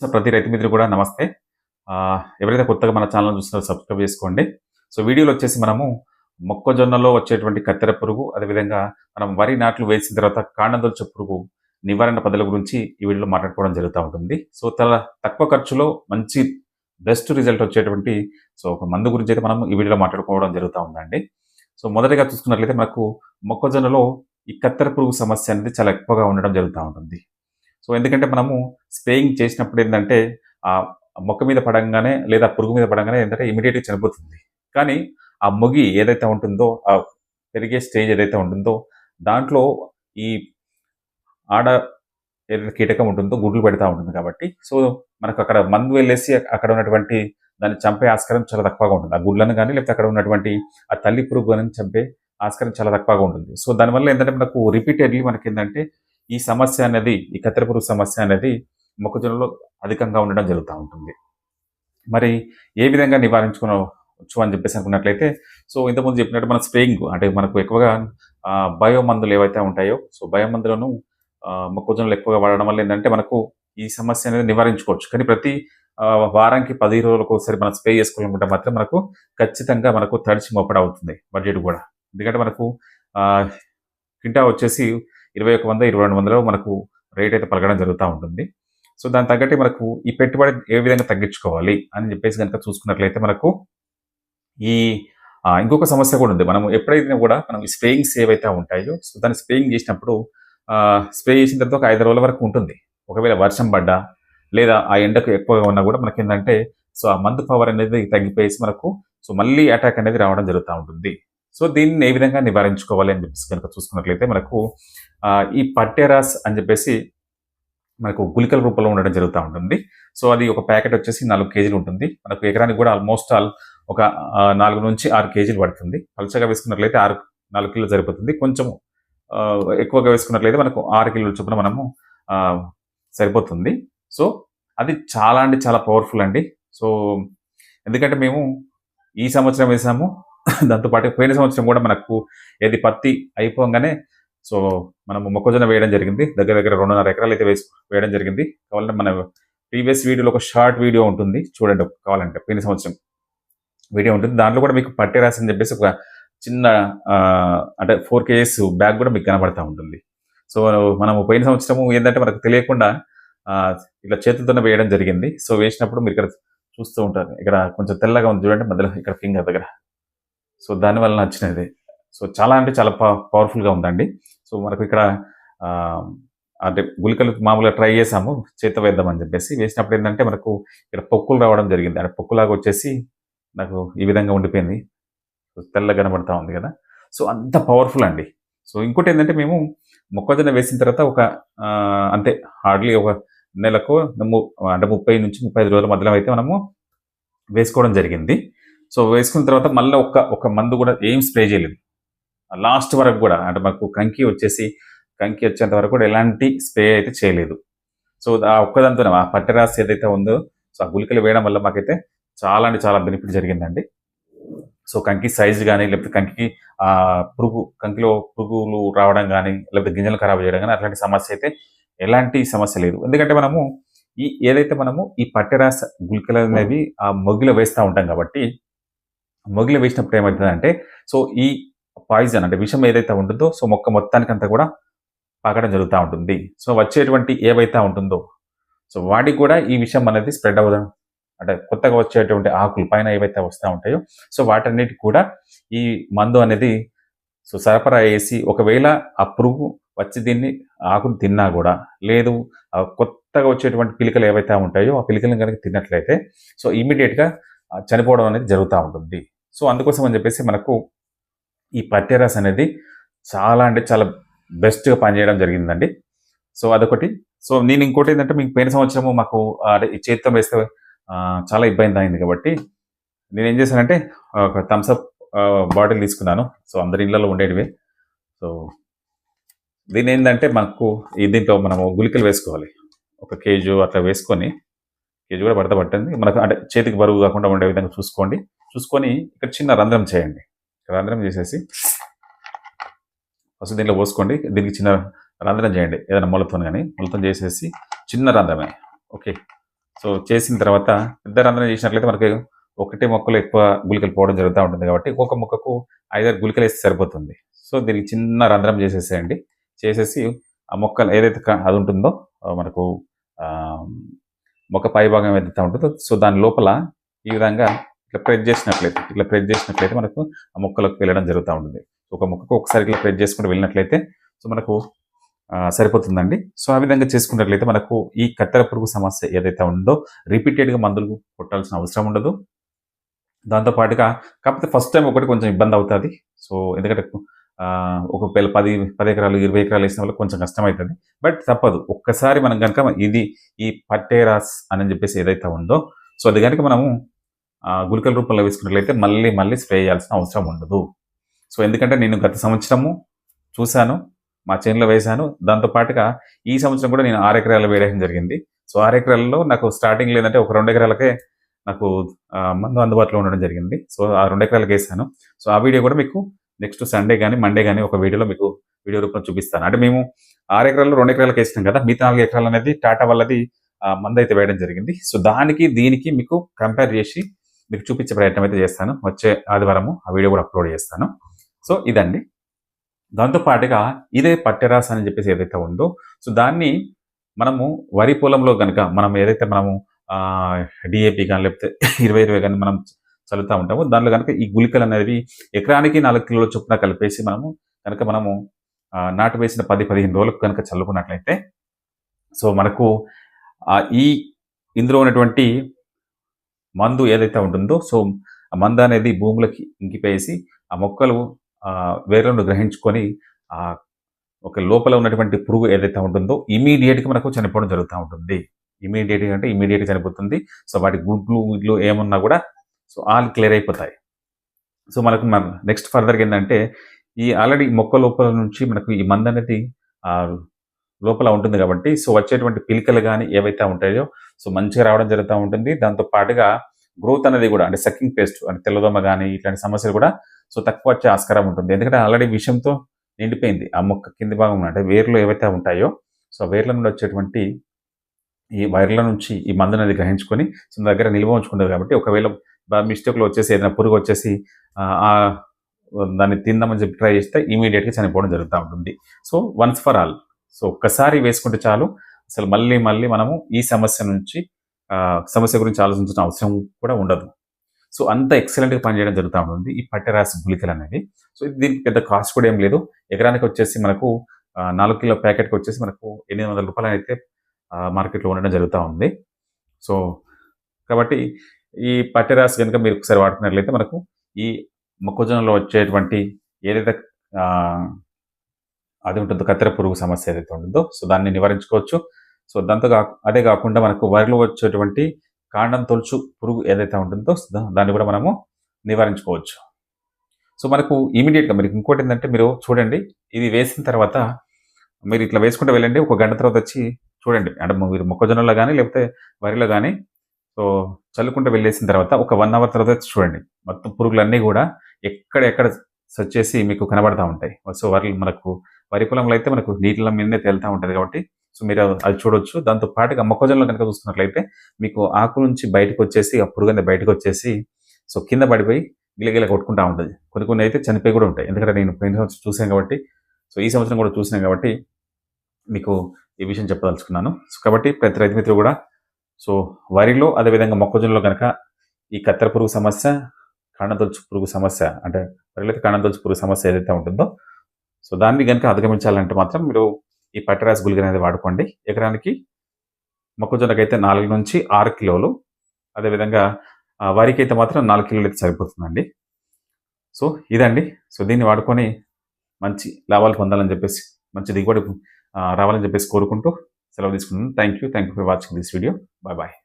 So ప్రతి రైతు మిత్రులు కూడా నమస్తే. ఎవరైతే కొత్తగా మన ఛానల్ చూస్తున్నారో సబ్స్క్రైబ్ చేసుకోండి. సో వీడియోలో వచ్చేసి మనము మొక్కజొన్నలో వచ్చేటువంటి కత్తెర పురుగు అదేవిధంగా మనం వరి నాట్లు వేసిన తర్వాత కాండదొలుచు పురుగు నివారణ పద్ధతుల గురించి ఈ వీడియోలో మాట్లాడుకోవడం జరుగుతూ ఉంటుంది. సో చాలా తక్కువ ఖర్చులో మంచి బెస్ట్ రిజల్ట్ వచ్చేటువంటి సో ఒక మందు గురించి అయితే మనం ఈ వీడియోలో మాట్లాడుకోవడం జరుగుతూ ఉందండి. సో మొదటిగా చూసుకున్నట్లయితే మనకు మొక్కజొన్నలో ఈ కత్తెర పురుగు సమస్య అనేది చాలా ఎక్కువగా ఉండడం జరుగుతూ ఉంటుంది. సో ఎందుకంటే మనము స్ప్రేయింగ్ చేసినప్పుడు ఏంటంటే ఆ మొక్క మీద పడంగానే లేదా పురుగు మీద పడంగానే ఏంటంటే ఇమీడియట్గా చనిపోతుంది. కానీ ఆ మొగి ఏదైతే ఉంటుందో ఆ పెరిగే స్టేజ్ ఏదైతే ఉంటుందో దాంట్లో ఈ ఆడ ఏదైతే కీటకం ఉంటుందో గుడ్లు పెడతా ఉంటుంది కాబట్టి. సో మనకు అక్కడ మందు వెళ్ళేసి అక్కడ ఉన్నటువంటి దాన్ని చంపే ఆస్కారం చాలా తక్కువగా ఉంటుంది. ఆ గుడ్లను కానీ లేకపోతే అక్కడ ఉన్నటువంటి ఆ తల్లి పురుగు కానీ చంపే ఆస్కారం చాలా తక్కువగా ఉంటుంది. సో దానివల్ల ఏంటంటే మనకు రిపీటెడ్లీ మనకి ఏంటంటే ఈ సమస్య అనేది ఈ కత్తెర సమస్య అనేది మొక్కజొన్నలో అధికంగా ఉండడం జరుగుతూ ఉంటుంది. మరి ఏ విధంగా నివారించుకోవచ్చు అని చెప్పేసి అనుకున్నట్లయితే సో ఇంతకుముందు చెప్పినట్టు మన స్ప్రేయింగ్ అంటే మనకు ఎక్కువగా బయో మందులు ఏవైతే ఉంటాయో సో బయో మందులను మొక్కజొన్నలు ఎక్కువగా వాడడం వల్ల ఏంటంటే మనకు ఈ సమస్య అనేది నివారించుకోవచ్చు. కానీ ప్రతి వారానికి పది రోజులకు ఒకసారి మనం స్ప్రే చేసుకోవాలనుకుంటే మాత్రం మనకు ఖచ్చితంగా మనకు తడిచి మొప్పడ అవుతుంది బడ్జెట్ కూడా. ఎందుకంటే మనకు కింటా వచ్చేసి ఇరవై ఒక వంద ఇరవై రెండు వందలు మనకు రేట్ అయితే పలకడం జరుగుతూ ఉంటుంది. సో దాని తగ్గట్టు మనకు ఈ పెట్టుబడి ఏ విధంగా తగ్గించుకోవాలి అని చెప్పేసి కనుక చూసుకున్నట్లయితే మనకు ఈ ఇంకొక సమస్య కూడా ఉంది. మనం ఎప్పుడైతే కూడా మనం ఈ స్ప్రేయింగ్స్ ఏవైతే ఉంటాయో సో దాన్ని స్ప్రేయింగ్ చేసినప్పుడు స్ప్రే చేసిన తర్వాత ఒక ఐదు రోజుల వరకు ఉంటుంది. ఒకవేళ వర్షం పడ్డా లేదా ఆ ఎండకు ఎక్కువగా ఉన్నా కూడా మనకి ఏంటంటే సో ఆ మందు పవర్ అనేది తగ్గిపోయేసి మనకు సో మళ్ళీ అటాక్ అనేది రావడం జరుగుతూ ఉంటుంది. సో దీన్ని ఏ విధంగా నివారించుకోవాలి అని చెప్పేసి కనుక చూసుకున్నట్లయితే మనకు ఈ పట్టెరాస్ అని చెప్పేసి మనకు గుళికల రూపంలో ఉండడం జరుగుతూ ఉంటుంది. సో అది ఒక ప్యాకెట్ వచ్చేసి నాలుగు కేజీలు ఉంటుంది. మనకు ఎకరానికి కూడా ఆల్మోస్ట్ ఆల్ ఒక నాలుగు నుంచి ఆరు కేజీలు పడుతుంది. పలుచగా వేసుకున్నట్లయితే ఆరు నాలుగు కిలోలు సరిపోతుంది. కొంచెం ఎక్కువగా వేసుకున్నట్లయితే మనకు ఆరు కిలోల చొప్పున మనము సరిపోతుంది. సో అది చాలా అంటే చాలా పవర్ఫుల్ అండి. సో ఎందుకంటే మేము ఈ సంవత్సరం వేసాము దాంతోపాటు పోయిన సంవత్సరం కూడా మనకు ఏది పత్తి అయిపోగానే సో మనము మొక్కజొన్న వేయడం జరిగింది. దగ్గర దగ్గర రెండున్నర ఎకరాలు అయితే వేసి వేయడం జరిగింది. కావాలంటే మన ప్రీవియస్ వీడియోలో ఒక షార్ట్ వీడియో ఉంటుంది. చూడండి కావాలంటే పోయిన సంవత్సరం వీడియో ఉంటుంది. దాంట్లో కూడా మీకు పట్టే రాసి అని చెప్పేసి ఒక చిన్న అంటే ఫోర్ కేజెస్ బ్యాగ్ కూడా మీకు కనబడతా ఉంటుంది. సో మనము పోయిన సంవత్సరము ఏంటంటే మనకు తెలియకుండా ఇట్లా చేతులతోనే వేయడం జరిగింది. సో వేసినప్పుడు మీరు ఇక్కడ చూస్తూ ఉంటారు. ఇక్కడ కొంచెం తెల్లగా ఉంది చూడండి. మధ్యలో ఇక్కడ ఫింగర్ దగ్గర. సో దానివల్ల నచ్చినది. సో చాలా అంటే చాలా పవర్ఫుల్గా ఉందండి. సో మనకు ఇక్కడ అంటే గుళికలు మామూలుగా ట్రై చేసాము చేత వేద్దామని చెప్పేసి. వేసినప్పుడు ఏంటంటే మనకు ఇక్కడ పొక్కులు రావడం జరిగింది. అంటే పొక్కులాగా వచ్చేసి నాకు ఈ విధంగా ఉండిపోయింది. తెల్లగా కనబడతా ఉంది కదా. సో అంత పవర్ఫుల్ అండి. సో ఇంకోటి ఏంటంటే మేము మొక్కజొన్న వేసిన తర్వాత ఒక అంతే హార్డ్లీ ఒక నెలకు ము- అంటే ముప్పై నుంచి ముప్పై ఐదు రోజుల మధ్యలో అయితే మనము వేసుకోవడం జరిగింది. సో వేసుకున్న తర్వాత మళ్ళీ ఒక్క ఒక మందు కూడా ఏం స్ప్రే చేయలేదు. లాస్ట్ వరకు కూడా అంటే మాకు కంకి వచ్చేసి కంకి వచ్చేంత వరకు కూడా ఎలాంటి స్ప్రే అయితే చేయలేదు. సో ఆ ఒక్కదాంతో ఆ పట్టెరాసి ఏదైతే ఉందో సో ఆ గుళికలు వేయడం వల్ల మాకైతే చాలా అంటే చాలా బెనిఫిట్ జరిగిందండి. సో కంకి సైజ్ కానీ లేకపోతే కంకి ఆ పురుగు కంకిలో పురుగులు రావడం కానీ లేకపోతే గింజలు ఖరాబ్ చేయడం కానీ అట్లాంటి సమస్య అయితే ఎలాంటి సమస్య లేదు. ఎందుకంటే మనము ఈ ఏదైతే మనము ఈ పట్టెరాస గుళికలు అనేవి ఆ మొగ్గులో వేస్తూ ఉంటాం కాబట్టి మొగిలి వేసినప్పుడు ఏమవుతుందంటే సో ఈ పాయిజన్ అంటే విషం ఏదైతే ఉంటుందో సో మొక్క మొత్తానికంతా కూడా పాకడం జరుగుతూ ఉంటుంది. సో వచ్చేటువంటి ఏవైతే ఉంటుందో సో వాటికి కూడా ఈ విషయం అనేది స్ప్రెడ్ అవ్వడం అంటే కొత్తగా వచ్చేటువంటి ఆకులు పైన ఏవైతే వస్తూ ఉంటాయో సో వాటన్నిటి కూడా ఈ మందు అనేది సో సరఫరా చేసి ఒకవేళ ఆ పురుగు వచ్చి దీన్ని ఆకును తిన్నా కూడా లేదు కొత్తగా వచ్చేటువంటి పిలికలు ఏవైతే ఉంటాయో ఆ పిలికలను కనుక తిన్నట్లయితే సో ఇమీడియట్గా చనిపోవడం అనేది జరుగుతూ ఉంటుంది. సో అందుకోసం అని చెప్పేసి మనకు ఈ పట్టెరాస్ అనేది చాలా అంటే చాలా బెస్ట్గా పనిచేయడం జరిగిందండి. సో అదొకటి. సో నేను ఇంకోటి ఏంటంటే మీకు పోయిన సంవత్సరము మాకు అంటే ఈ చేతితో వేస్తే చాలా ఇబ్బంది అయింది కాబట్టి నేను ఏం చేశానంటే ఒక థమ్స్అప్ బాటిల్ తీసుకున్నాను. సో అందరి ఇళ్ళలో ఉండేటివి. సో దీని ఏంటంటే మాకు ఈ దీంట్లో మనము గుళికలు వేసుకోవాలి. ఒక కేజీ అట్లా వేసుకొని కేజీ కూడా పడతా పట్టింది. మనకు అంటే చేతికి బరువు కాకుండా ఉండే విధంగా చూసుకోండి. చూసుకొని ఇక్కడ చిన్న రంధ్రం చేయండి. రంధ్రం చేసేసి ఫస్ట్ దీంట్లో పోసుకోండి. దీనికి చిన్న రంధ్రం చేయండి. ఏదైనా మొలతో కానీ మొలతం చేసేసి చిన్న రంధ్రమే. ఓకే. సో చేసిన తర్వాత పెద్ద రంధ్రం చేసినట్లయితే మనకి ఒకటే మొక్కలు ఎక్కువ గుళికలు పోవడం జరుగుతూ ఉంటుంది కాబట్టి ఒక్కొక్క మొక్కకు ఐదారు గుళికలు వేస్తే సరిపోతుంది. సో దీనికి చిన్న రంధ్రం చేసేసేయండి. చేసేసి ఆ మొక్కలు ఏదైతే అది ఉంటుందో మనకు మొక్క పై భాగం ఏదైతే ఉంటుందో సో దాని లోపల ఈ విధంగా ఇట్లా ప్రెస్ చేసినట్లయితే ఇట్లా ప్రెస్ చేసినట్లయితే మనకు ఆ మొక్కలకు వెళ్ళడం జరుగుతూ ఉంటుంది. ఒక మొక్కకు ఒకసారి ఇట్లా ప్రెస్ చేసుకుంటూ వెళ్ళినట్లయితే సో మనకు సరిపోతుందండి. సో ఆ విధంగా చేసుకున్నట్లయితే మనకు ఈ కత్తెర పురుగు సమస్య ఏదైతే ఉందో రిపీటెడ్గా మందులు కొట్టాల్సిన అవసరం ఉండదు. దాంతో పాటుగా కాకపోతే ఫస్ట్ టైం ఒకటి కొంచెం ఇబ్బంది అవుతుంది. సో ఎందుకంటే ఒకవేళ పది పది ఎకరాలు ఇరవై ఎకరాలు వేసిన వాళ్ళకి కొంచెం కష్టమవుతుంది బట్ తప్పదు. ఒక్కసారి మనం కనుక ఇది ఈ పట్టేరాస్ అని చెప్పేసి ఏదైతే ఉందో సో అది కనుక మనము గుళికల రూపంలో వేసుకున్నట్లయితే మళ్ళీ మళ్ళీ స్ప్రే చేయాల్సిన అవసరం ఉండదు. సో ఎందుకంటే నేను గత సంవత్సరము చూశాను మా చేనులో వేశాను. దాంతో పాటుగా ఈ సంవత్సరం కూడా నేను ఆరు ఎకరాలు వేయడం జరిగింది. సో ఆరు ఎకరాల్లో నాకు స్టార్టింగ్ లేదంటే ఒక రెండు ఎకరాలకే నాకు మందు అందుబాటులో ఉండడం జరిగింది. సో ఆ రెండు ఎకరాలకు వేసాను సో ఆ వీడియో కూడా మీకు నెక్స్ట్ సండే కానీ మండే కానీ ఒక వీడియోలో మీకు వీడియో రూపంలో చూపిస్తాను. అంటే మేము ఆరు ఎకరాలు రెండు ఎకరాలకు వేసినాం కదా మిగతా నాలుగు ఎకరాలు అనేది టాటా వాళ్ళది మందు అయితే వేయడం జరిగింది. సో దానికి దీనికి మీకు కంపేర్ చేసి మీకు చూపించే ప్రయత్నం అయితే చేస్తాను. వచ్చే ఆదివారము ఆ వీడియో కూడా అప్లోడ్ చేస్తాను. సో ఇదండి. దాంతో పాటుగా ఇదే పట్టెరాస్ అని చెప్పేసి ఏదైతే ఉందో సో దాన్ని మనము వరి పొలంలో కనుక మనం ఏదైతే మనము డిఏపి కానీ లేకపోతే ఇరవై ఇరవై కానీ మనం చల్లుతూ ఉంటామో దాంట్లో కనుక ఈ గుళికలు అనేవి ఎకరానికి నాలుగు కిలోల చొప్పున కలిపేసి మనము కనుక మనము నాటు వేసిన పది పదిహేను రోజులకు కనుక చల్లుకున్నట్లయితే సో మనకు ఈ ఇందులో ఉన్నటువంటి మందు ఏదైతే ఉంటుందో సో ఆ మందు అనేది భూములకి ఇంకిపేసి ఆ మొక్కలు వేర్లను గ్రహించుకొని ఆ ఒక లోపల ఉన్నటువంటి పురుగు ఏదైతే ఉంటుందో ఇమీడియట్గా మనకు చనిపోవడం జరుగుతూ ఉంటుంది. ఇమీడియట్గా అంటే ఇమీడియట్గా చనిపోతుంది. సో వాటి గుడ్లు గుడ్లు ఏమున్నా కూడా సో ఆల్ క్లియర్ అయిపోతాయి. సో మనకు మన నెక్స్ట్ ఫర్దర్గా ఏంటంటే ఈ ఆల్రెడీ మొక్క లోపల నుంచి మనకు ఈ మందు అనేది లోపల ఉంటుంది కాబట్టి సో వచ్చేటువంటి పిలికలు కానీ ఏవైతే ఉంటాయో సో మంచిగా రావడం జరుగుతూ ఉంటుంది. దాంతో పాటుగా గ్రోత్ అనేది కూడా అంటే సకింగ్ పేస్ట్ అంటే తెల్లదోమ కానీ ఇట్లాంటి సమస్యలు కూడా సో తక్కువ వచ్చే ఆస్కారం ఉంటుంది. ఎందుకంటే ఆల్రెడీ విషయంతో నిండిపోయింది ఆ మొక్క కింది భాగం అంటే వేర్లు ఏవైతే ఉంటాయో సో వేర్ల నుండి వచ్చేటువంటి ఈ వైర్ల నుంచి ఈ మందుని అది గ్రహించుకొని సో దగ్గర నిల్వ ఉంచుకుంటుంది కాబట్టి ఒకవేళ మిస్టేక్లో వచ్చేసి ఏదైనా పురుగు వచ్చేసి దాన్ని తిందామని చెప్పి ట్రై చేస్తే ఇమీడియట్గా చనిపోవడం జరుగుతూ ఉంటుంది. So once for all so ఒక్కసారి వేసుకుంటే చాలు. అసలు మళ్ళీ మళ్ళీ మనము ఈ సమస్య నుంచి సమస్య గురించి ఆలోచించిన అవసరం కూడా ఉండదు. సో అంత ఎక్సలెంట్గా పనిచేయడం జరుగుతూ ఉంటుంది. ఈ పట్టెరాసి గుళికలు అనేవి. సో ఇది దీనికి పెద్ద కాస్ట్ కూడా ఏం లేదు. ఎకరానికి వచ్చేసి మనకు నాలుగు కిలో ప్యాకెట్కి వచ్చేసి మనకు ఎనిమిది వందల రూపాయలు అయితే మార్కెట్లో ఉండడం జరుగుతూ ఉంది. సో కాబట్టి ఈ పట్టెరాసి కనుక మీరు ఒకసారి వాడుకున్నట్లయితే మనకు ఈ మొక్కజొన్నలో వచ్చేటువంటి ఏదైతే అది ఉంటుందో కత్తెర పురుగు సమస్య ఏదైతే ఉంటుందో సో దాన్ని నివారించుకోవచ్చు. సో దాంతో అదే కాకుండా మనకు వరిలో వచ్చేటువంటి కాండం తొలుచు పురుగు ఏదైతే ఉంటుందో దా- దాన్ని కూడా మనము నివారించుకోవచ్చు. సో మనకు ఇమీడియట్గా మీరు ఇంకోటి ఏంటంటే మీరు చూడండి ఇది వేసిన తర్వాత మీరు ఇట్లా వేసుకుంటూ వెళ్ళండి ఒక గంట తర్వాత వచ్చి చూడండి. అంటే మీరు మొక్కజొన్నలో కానీ లేకపోతే వరిలో కానీ సో చల్లుకుంటూ వెళ్ళేసిన తర్వాత ఒక వన్ అవర్ తర్వాత వచ్చి చూడండి. మొత్తం పురుగులన్నీ కూడా ఎక్కడెక్కడ వచ్చేసి మీకు కనబడతా ఉంటాయి. సో వరి మనకు వరి పొలంలో అయితే మనకు నీటిలో మీదనే తేలుతూ ఉంటుంది కాబట్టి సో మీరు అది చూడొచ్చు. దాంతో పాటుగా మొక్కజొన్నలో కనుక చూసుకున్నట్లయితే మీకు ఆకు నుంచి బయటకు వచ్చేసి ఆ పురుగు అనేది బయటకు వచ్చేసి సో కింద పడిపోయి గిలగిల కొట్టుకుంటా ఉంటుంది. కొన్ని కొన్ని అయితే చనిపోయి కూడా ఉంటాయి. ఎందుకంటే నేను పోయిన సంవత్సరం చూసాను కాబట్టి సో ఈ సంవత్సరం కూడా చూసాను కాబట్టి మీకు ఈ విషయం చెప్పదలుచుకున్నాను. సో కాబట్టి ప్రతి రైతు మిత్రులు కూడా సో వరిలో అదేవిధంగా మొక్కజొన్నలో కనుక ఈ కత్తెర పురుగు సమస్య కాండతొలుచు పురుగు సమస్య అంటే వరిలో అయితే కాండతొలుచు పురుగు సమస్య ఏదైతే ఉంటుందో సో దాన్ని కనుక అధిగమించాలంటే మాత్రం మీరు ఈ పట్టరాస్ గుళిక అనేది వాడుకోండి. ఎకరానికి మొక్కజొన్నకి అయితే నాలుగు నుంచి ఆరు కిలోలు. అదేవిధంగా వరికి అయితే మాత్రం నాలుగు కిలోలు అయితే సరిపోతుందండి. సో ఇదండి. సో దీన్ని వాడుకొని మంచి లాభాలు పొందాలని చెప్పేసి మంచి దిగుబడి రావాలని చెప్పేసి కోరుకుంటూ సెలవు తీసుకుంటున్నాను. Thank you thank you for watching this video bye bye